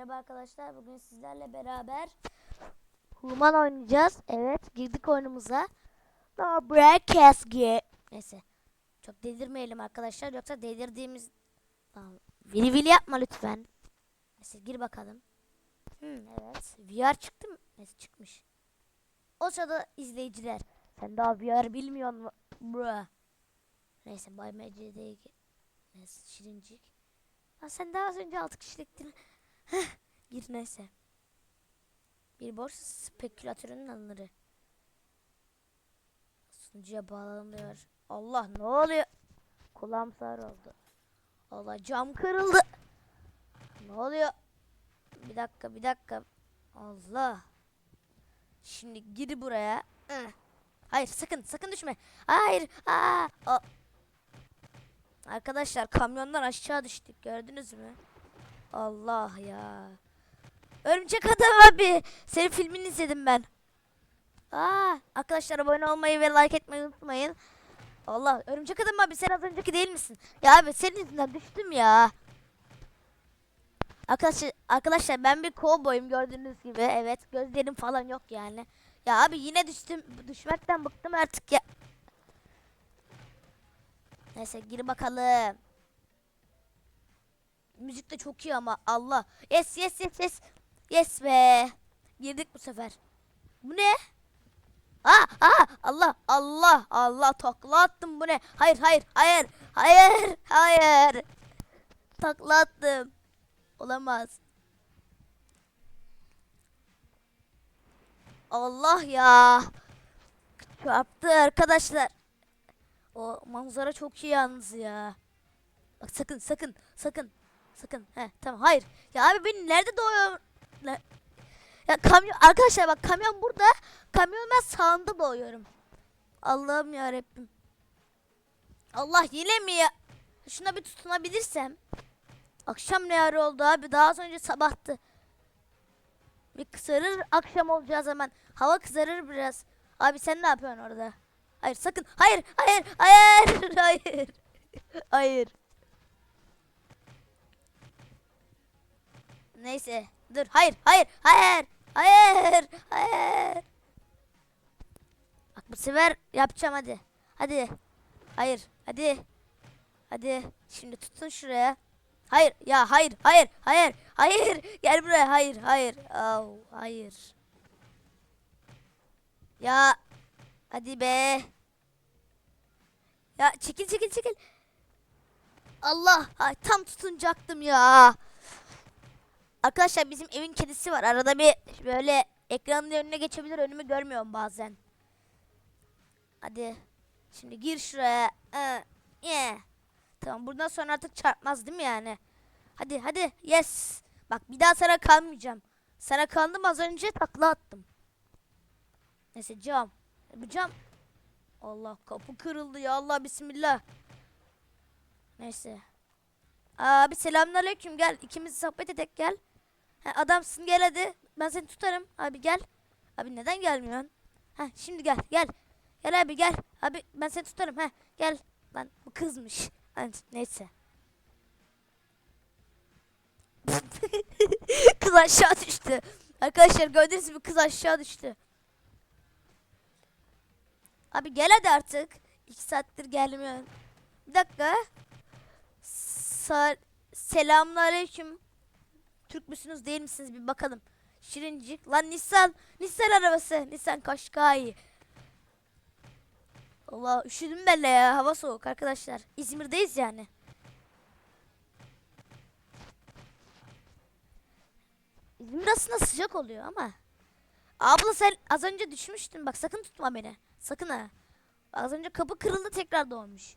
Merhaba arkadaşlar. Bugün sizlerle beraber Human oynayacağız. Evet, girdik oyunumuza. No gear. Neyse. Çok delirmeyelim arkadaşlar. Yoksa delirdiğimiz... Tamam. Vili vili yapma lütfen. Neyse gir bakalım. Hmm, evet. VR çıktı mı? Neyse çıkmış. O sırada izleyiciler. Sen daha VR bilmiyor? Bra. Neyse Bay MC'de Neyse Şirincik. Ha, sen daha az önce 6 kişiliktin. Heh, Gir neyse. Bir borsa spekülatörünün anıları. Sunucuya bağlanıyor. Allah ne oluyor? Kulağım sağır oldu. Allah cam kırıldı. Ne oluyor? Bir dakika bir dakika. Allah. Şimdi gir buraya. Hayır sakın sakın düşme. Hayır. Aa. Arkadaşlar kamyondan aşağı düştük gördünüz mü? Allah ya. Örümcek Adam abi. Senin filmini izledim ben. Aa, arkadaşlar abone olmayı ve like etmeyi unutmayın. Allah Örümcek Adam abi sen az önceki değil misin? Ya abi senin yüzünden düştüm ya. Arkadaşlar, arkadaşlar ben bir kovboyum gördüğünüz gibi. Evet gözlerim falan yok yani. Ya abi yine düştüm. Düşmekten bıktım artık ya. Neyse gir bakalım. Müzik de çok iyi ama Allah. Yes yes yes yes. Yes be. Girdik bu sefer. Bu ne? Aa, aa, Allah Allah Allah takla attım bu ne? Hayır hayır hayır hayır hayır. Takla attım. Olamaz. Allah ya. Çarptı arkadaşlar. O manzara çok iyi yalnız ya. Bak sakın sakın sakın sakın. He tamam hayır. Ya abi ben nerede doğuyorum? Ne- Ya kamyon arkadaşlar bak kamyon burada. Kamyon ben sağında doğuyorum. Allah'ım ya Rabbim. Allah yine mi ya? Şuna bir tutunabilirsem. Akşam ne ara oldu abi? Daha az önce sabahtı. Bir kızarır akşam olacağı zaman. Hava kızarır biraz. Abi sen ne yapıyorsun orada? Hayır sakın. Hayır, hayır, hayır, hayır. Hayır. Neyse. Dur. Hayır, hayır, hayır. Hayır, hayır. Bak bu sefer yapacağım hadi. Hadi. Hayır, hadi. Hadi. Şimdi tutun şuraya. Hayır, ya hayır, hayır, hayır, hayır. Gel buraya. Hayır, hayır. Oh, hayır. Ya hadi be. Ya çekil çekil çekil. Allah ay, tam tutunacaktım ya. Arkadaşlar bizim evin kedisi var. Arada bir böyle ekranın önüne geçebilir. Önümü görmüyorum bazen. Hadi. Şimdi gir şuraya. Ee, yeah. Tamam buradan sonra artık çarpmaz değil mi yani? Hadi hadi yes. Bak bir daha sana kalmayacağım. Sana kaldım az önce takla attım. Neyse cam. Bu cam. Allah kapı kırıldı ya Allah bismillah. Neyse. Abi selamünaleyküm gel ikimiz sohbet edek gel. He, adamsın gel hadi. Ben seni tutarım. Abi gel. Abi neden gelmiyorsun? Ha şimdi gel gel. Gel abi gel. Abi ben seni tutarım. Ha gel. Lan bu kızmış. Hani, neyse. kız aşağı düştü. Arkadaşlar gördüğünüz gibi kız aşağı düştü. Abi gel hadi artık. İki saattir gelmiyorsun. Bir dakika. Sa Selamünaleyküm. Türk müsünüz değil misiniz bir bakalım. Şirincik. Lan Nissan. Nissan arabası. Nissan Kaşkai. Allah üşüdüm ben de ya. Hava soğuk arkadaşlar. İzmir'deyiz yani. İzmir aslında sıcak oluyor ama. Abla sen az önce düşmüştün. Bak sakın tutma beni. Sakın ha. Az önce kapı kırıldı tekrar doğmuş.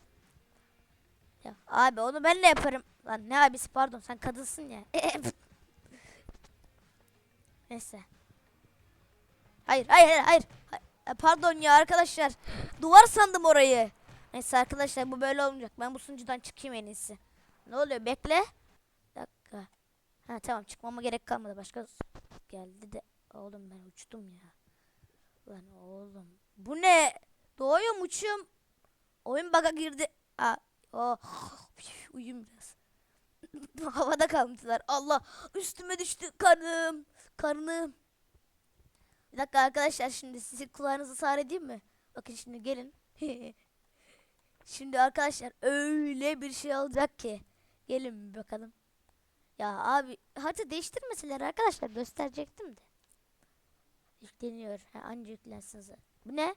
Ya abi onu ben de yaparım. Lan ne abisi pardon sen kadınsın ya. Neyse. Hayır hayır hayır hayır. Hay- Pardon ya arkadaşlar. Duvar sandım orayı. Neyse arkadaşlar bu böyle olmayacak. Ben bu sunucudan çıkayım en iyisi. Ne oluyor bekle. Bir dakika. Ha tamam çıkmama gerek kalmadı. Başka geldi de. Oğlum ben uçtum ya. Lan oğlum. Bu ne? Doğuyorum uçuyorum. Oyun bug'a girdi. Aa, oh. Uyuyayım biraz. havada kalmışlar. Allah üstüme düştü karnım. Karnım. Bir dakika arkadaşlar şimdi sizi kulağınızı sağır edeyim mi? Bakın şimdi gelin. şimdi arkadaşlar öyle bir şey olacak ki. Gelin bakalım. Ya abi harita değiştirmeseler arkadaşlar gösterecektim de. Yükleniyor. Ha, anca yüklensin zaten. Bu ne?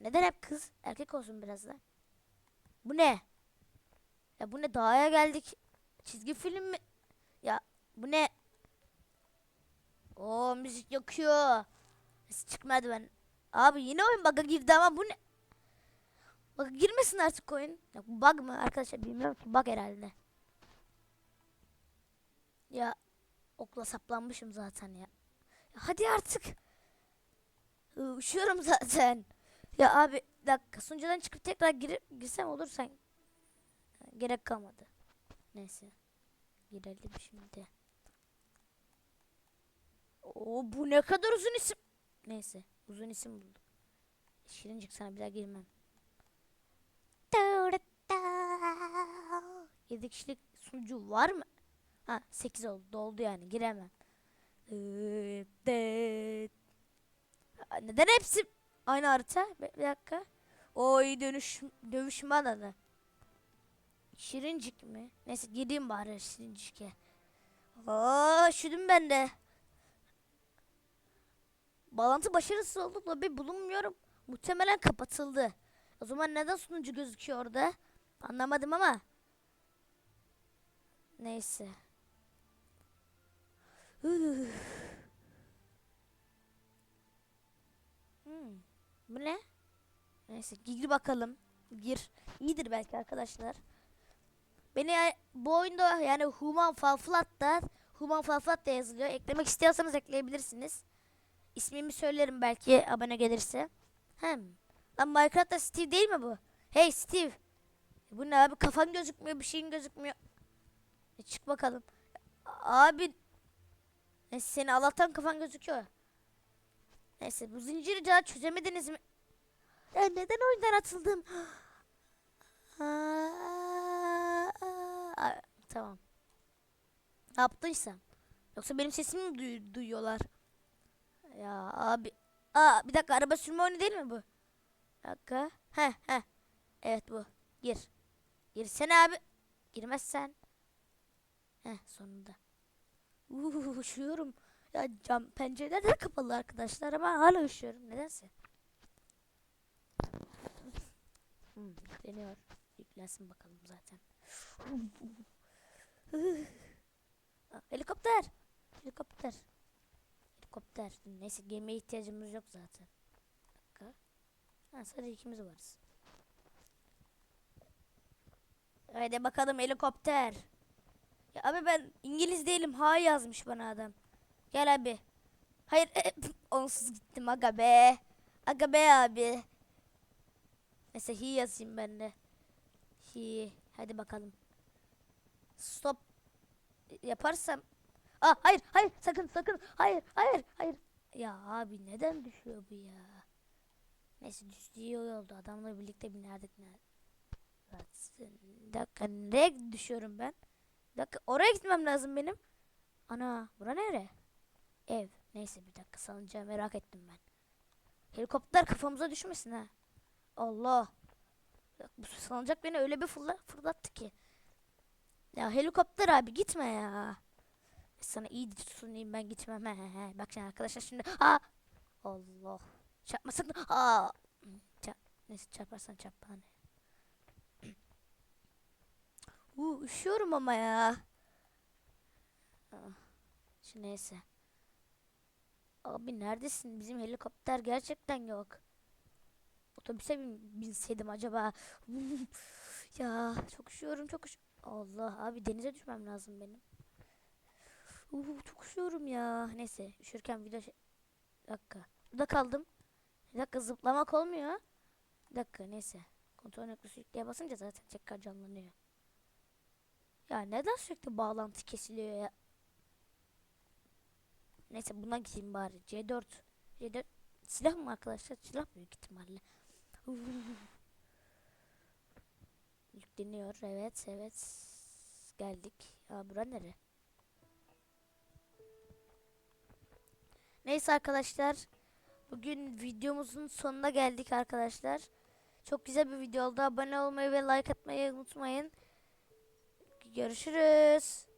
Neden hep kız? Erkek olsun biraz da. Bu ne? Ya bu ne? Dağa geldik. Çizgi film mi? Ya bu ne? Oo müzik yakıyor. Nasıl çıkmadı ben? Abi yine oyun bug'a girdi ama bu ne? Bug'a girmesin artık oyun. Ya bu bug mı arkadaşlar bilmiyorum ki bug herhalde. Ya okla saplanmışım zaten ya. ya hadi artık. Iı, Üşüyorum zaten. Ya abi dakika sunucudan çıkıp tekrar girip girsem olur sanki. Gerek kalmadı. Neyse. Girelim şimdi. Oo bu ne kadar uzun isim. Neyse uzun isim buldum. Şirincik sana bir daha girmem. Yedi kişilik sunucu var mı? Ha 8 oldu doldu yani giremem. Neden hepsi aynı harita? Bir dakika. Oy dönüş dövüşme alanı. Şirincik mi? Neyse gireyim bari Şirincik'e. Aa üşüdüm ben de. Bağlantı başarısız oldu. Lobi bulunmuyorum. Muhtemelen kapatıldı. O zaman neden sunucu gözüküyor orada? Anlamadım ama. Neyse. Hmm. Bu ne? Neyse gir bakalım. Gir. İyidir belki arkadaşlar. Beni bu oyunda yani Human Falflat'ta Human Falflat da yazılıyor. Eklemek istiyorsanız ekleyebilirsiniz. İsmimi söylerim belki abone gelirse. Hem. Lan Minecraft'ta Steve değil mi bu? Hey Steve. E Bu ne abi kafan gözükmüyor bir şeyin gözükmüyor. E çık bakalım. Abi. Neyse seni Allah'tan kafan gözüküyor. Neyse bu zinciri daha çözemediniz mi? Ya neden oyundan atıldım? Tamam. Ne yaptıysam. Yoksa benim sesimi mi duy- duyuyorlar? Ya abi. Aa bir dakika araba sürme oyunu değil mi bu? Bir dakika. He he. Evet bu. Gir. Girsene abi. Girmezsen. Heh sonunda. Uuu üşüyorum. Ya cam pencereler de kapalı arkadaşlar ama hala üşüyorum nedense. Hmm, yükleniyor. Yüklensin bakalım zaten. Helikopter. Helikopter. Helikopter. Neyse gemiye ihtiyacımız yok zaten. Bir dakika. Ha, sadece ikimiz varız. Haydi bakalım helikopter. Ya abi ben İngiliz değilim. Ha yazmış bana adam. Gel abi. Hayır. onsuz gittim aga be. Aga be abi. Neyse hi yazayım ben de. Hi. Hadi bakalım. Stop. Yaparsam. Aa hayır hayır sakın sakın. Hayır hayır hayır. Ya abi neden düşüyor bu ya? Neyse düştüğü iyi oldu. Adamla birlikte binerdik ne? Bir dakika nereye düşüyorum ben? Bir dakika oraya gitmem lazım benim. Ana bura nere? Ev. Neyse bir dakika salıncağı merak ettim ben. Helikopter kafamıza düşmesin ha. Allah. Bu salıncak beni öyle bir fırla fırlattı ki. Ya helikopter abi gitme ya. Sana iyi tutunayım ben gitmem. He. Bak şimdi arkadaşlar şimdi. Ha. Allah. Çarpmasın. Aa. Çarp. Neyse çarparsan çarp bana. Uuu üşüyorum ama ya. Ah, Şu neyse. Abi neredesin? Bizim helikopter gerçekten yok. Otobüse bin, binseydim acaba. ya çok üşüyorum çok üşüyorum. Allah abi denize düşmem lazım benim. Uu, çok üşüyorum ya. Neyse üşürken video şey... Dakika. Burada kaldım. Bir dakika zıplamak olmuyor. Bir dakika neyse. Kontrol noktası yükleye basınca zaten tekrar canlanıyor. Ya neden sürekli bağlantı kesiliyor ya? Neyse buna gideyim bari. C4. C4 silah mı arkadaşlar? Silah büyük ihtimalle. Yükleniyor. Evet evet. geldik. Ya bura nere? Neyse arkadaşlar. Bugün videomuzun sonuna geldik arkadaşlar. Çok güzel bir video oldu. Abone olmayı ve like atmayı unutmayın. Görüşürüz.